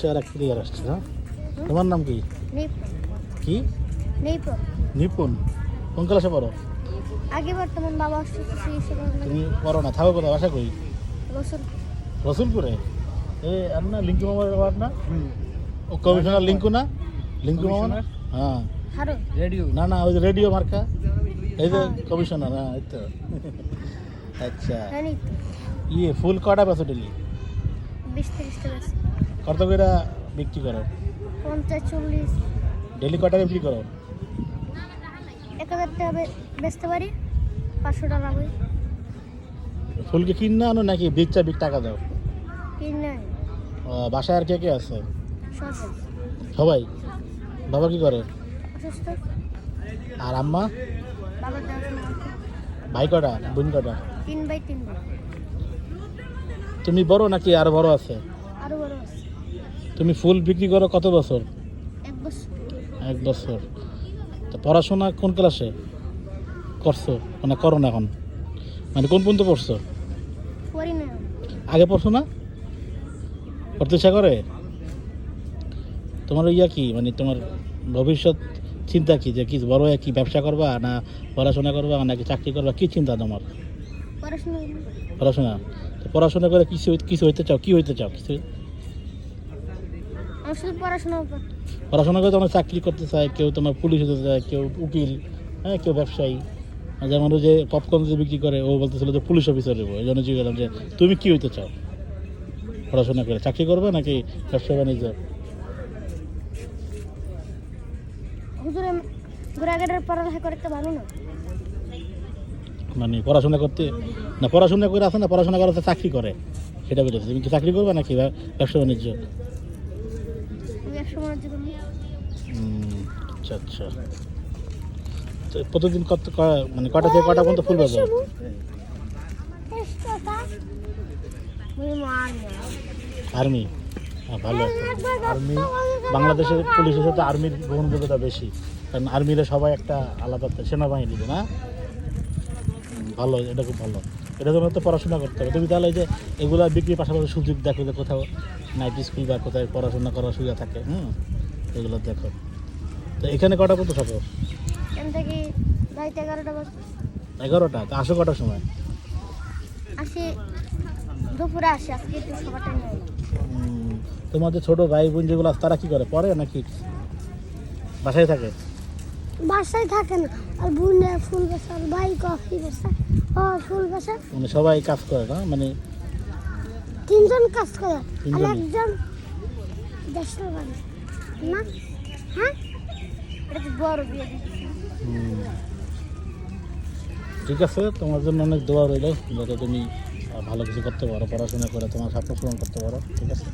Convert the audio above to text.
চার এক ক্লিয়ার আসছে না তোমার নাম কি? কি? নেইপো নিপুণ। কোন ক্লাসে পড়ো? আগে বর্তমান বাবা তুমি পড়ো না থাকো কোথাও বাসা কই বছর রসুলপুরে? এ আর না লিঙ্কু মামার ওয়ার্ড না? ও কমিশনার লিঙ্কু না? লিঙ্কু মামা না? হ্যাঁ। রেডিও। না না ওই যে রেডিও মার্কা। এই যে কমিশনার হ্যাঁ এই তো। আচ্ছা। ইয়ে ফুল কটা বেছো ডেলি বিশ তিরিশ টাকা আছে। কত করে বিক্রি করো? পঞ্চাশ চল্লিশ। ডেলি কটা বিক্রি করো? এক হাজার টাকা বেচতে পারি পাঁচশো টাকা হয় ফুলকে কিনে আনো নাকি বিচ্চা বিক টাকা দাও? কিনে বাসায় আর কে কে আছে? সবাই। বাবা কি করে? আর আম্মা? ভাই কটা? বোন কটা? তিন বাই তিন তুমি বড় নাকি আর বড় আছে? তুমি ফুল বিক্রি করো কত বছর? এক বছর। তো পড়াশোনা কোন ক্লাসে করছ? মানে করো না এখন। মানে কোন পর্যন্ত পড়ছো? না আগে পড়ছো না? পড়তে ইচ্ছা করে? তোমার ইয়া কি? মানে তোমার ভবিষ্যৎ চিন্তা কি? যে কি বড় হয়ে কি ব্যবসা করবা না পড়াশোনা করবা নাকি চাকরি করবা? কি চিন্তা তোমার? পড়াশোনা। পড়াশোনা? তো পড়াশোনা করে কিছু কিছু হইতে চাও? কি হইতে চাও? কিছু পড়াশোনা করে তোমার চাকরি করতে চায় কেউ তোমার পুলিশ হতে চায় কেউ উকিল হ্যাঁ কেউ ব্যবসায়ী। যেমন যে পপকর্ন যে বিক্রি করে ও বলতেছিল যে পুলিশ অফিসার হব। এই জন্য জিজ্ঞেস যে তুমি কি হইতে চাও? পড়াশোনা করে চাকরি করবে নাকি ব্যবসা বাণিজ্য? মানে পড়াশোনা করতে না পড়াশোনা করে আছে না পড়াশোনা করাতে চাকরি করে? সেটা বলেছে তুমি কি চাকরি করবে নাকি ব্যব- ব্যবসা বাণিজ্য? আচ্ছা আচ্ছা। তো প্রতিদিন কত মানে কটা থেকে কটা পর্যন্ত ফুল বাজাও আর্মি। হ্যাঁ ভালো আর্মি, বাংলাদেশের পুলিশের সাথে আর্মির গ্রহণযোগ্যতা বেশি। কারণ আর্মিরা সবাই একটা আলাদা সেনাবাহিনী না? ভালো, এটা খুব ভালো। এটা জন্য তো পড়াশোনা করতে হবে। তুমি তাহলে যে এগুলা বিক্রির পাশাপাশি সুযোগ দেখো যে কোথাও নাইট স্কুল বা কোথায় পড়াশোনা করার সুবিধা থাকে হুম? এগুলো দেখো। তো এখানে কটা কত থাকো এগারোটা তো আসো কটার সময়? আসি দুপুরে আসি আজকে একটু সবার তোমাদের ছোট ভাই বোন যেগুলো আছে তারা কি করে? পড়ে নাকি বাসায় থাকে? বাসায় থাকে না আর বুনে ফুল বেচা আর ভাই কফি ও ফুল বেচা মানে সবাই কাজ করে না? মানে তিনজন কাজ করে। আর একজন দেশটা বাড়ি না? হ্যাঁ? এটা তো বড় বিয়ে ঠিক আছে তোমার জন্য অনেক দোয়া রইল। যাতে তুমি ভালো কিছু করতে পারো পড়াশোনা করে তোমার স্বপ্ন পূরণ করতে পারো। ঠিক আছে?